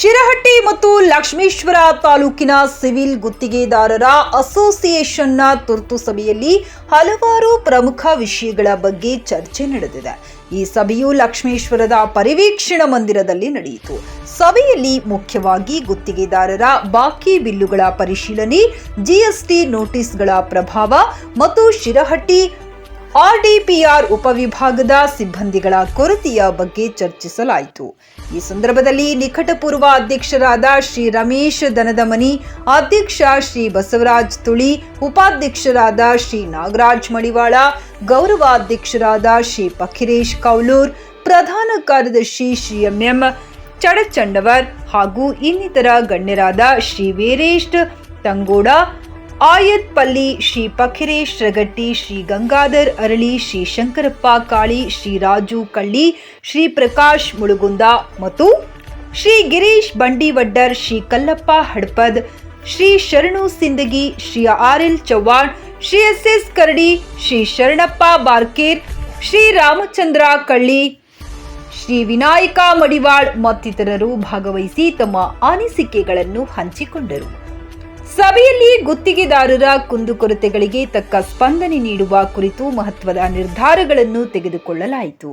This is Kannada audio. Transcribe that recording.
ಶಿರಹಟ್ಟಿ ಮತ್ತು ಲಕ್ಷ್ಮೇಶ್ವರ ತಾಲೂಕಿನ ಸಿವಿಲ್ ಗುತ್ತಿಗೆದಾರರ ಅಸೋಸಿಯೇಷನ್ನ ತುರ್ತು ಸಭೆಯಲ್ಲಿ ಹಲವಾರು ಪ್ರಮುಖ ವಿಷಯಗಳ ಬಗ್ಗೆ ಚರ್ಚೆ ನಡೆದಿದೆ. ಈ ಸಭೆಯು ಲಕ್ಷ್ಮೇಶ್ವರದ ಪರಿವೀಕ್ಷಣ ಮಂದಿರದಲ್ಲಿ ನಡೆಯಿತು. ಸಭೆಯಲ್ಲಿ ಮುಖ್ಯವಾಗಿ ಗುತ್ತಿಗೆದಾರರ ಬಾಕಿ ಬಿಲ್ಲುಗಳ ಪರಿಶೀಲನೆ, ಜಿಎಸ್ಟಿ ನೋಟಿಸ್ಗಳ ಪ್ರಭಾವ ಮತ್ತು ಶಿರಹಟ್ಟಿ ಆರ್ಡಿಪಿಆರ್ ಉಪವಿಭಾಗದ ಸಿಬ್ಬಂದಿಗಳ ಕೊರತೆಯ ಬಗ್ಗೆ ಚರ್ಚಿಸಲಾಯಿತು. ಈ ಸಂದರ್ಭದಲ್ಲಿ ನಿಕಟಪೂರ್ವ ಅಧ್ಯಕ್ಷರಾದ ಶ್ರೀ ರಮೇಶ್ ದನದಮನಿ, ಅಧ್ಯಕ್ಷ ಶ್ರೀ ಬಸವರಾಜ್ ತುಳಿ, ಉಪಾಧ್ಯಕ್ಷರಾದ ಶ್ರೀ ನಾಗರಾಜ್ ಮಡಿವಾಳ, ಗೌರವಾಧ್ಯಕ್ಷರಾದ ಶ್ರೀ ಪಖಿರೇಶ್ ಕೌಲೂರ್, ಪ್ರಧಾನ ಕಾರ್ಯದರ್ಶಿ ಶ್ರೀ ಎಂಎಂ ಚಡಚಂಡವರ್ ಹಾಗೂ ಇನ್ನಿತರ ಗಣ್ಯರಾದ ಶ್ರೀ ವೀರೇಶ್ ತಂಗೋಡ ಆಯತ್ ಪಲ್ಲಿ, ಶ್ರೀ ಪಖಿರೇಶ್ ಶ್ರಗಟ್ಟಿ ಶ್ರೀ ಗಂಗಾಧರ್ ಅರಳಿ, ಶ್ರೀ ಶಂಕರಪ್ಪ ಕಾಳಿ, ಶ್ರೀ ರಾಜು ಕಳ್ಳಿ, ಶ್ರೀ ಪ್ರಕಾಶ್ ಮುಳುಗುಂದ ಮತ್ತು Shri Girish Bandivaddar, Shri Kallappa Hadpad, Shri Sharanu Sindagi, Shri R L Chavan, Shri S S Karadi, Shri Sharanappa Barker, Shri Ramachandra Kalli, Shri Vinayaka Madiwal ಮತ್ತಿತರರು ಭಾಗವಹಿಸಿ ತಮ್ಮ ಅನಿಸಿಕೆಗಳನ್ನು ಹಂಚಿಕೊಂಡರು. ಸಭೆಯಲ್ಲಿ ಗುತ್ತಿಗೆದಾರರ ಕುಂದುಕೊರತೆಗಳಿಗೆ ತಕ್ಕ ಸ್ಪಂದನೆ ನೀಡುವ ಕುರಿತು ಮಹತ್ವದ ನಿರ್ಧಾರಗಳನ್ನು ತೆಗೆದುಕೊಳ್ಳಲಾಯಿತು.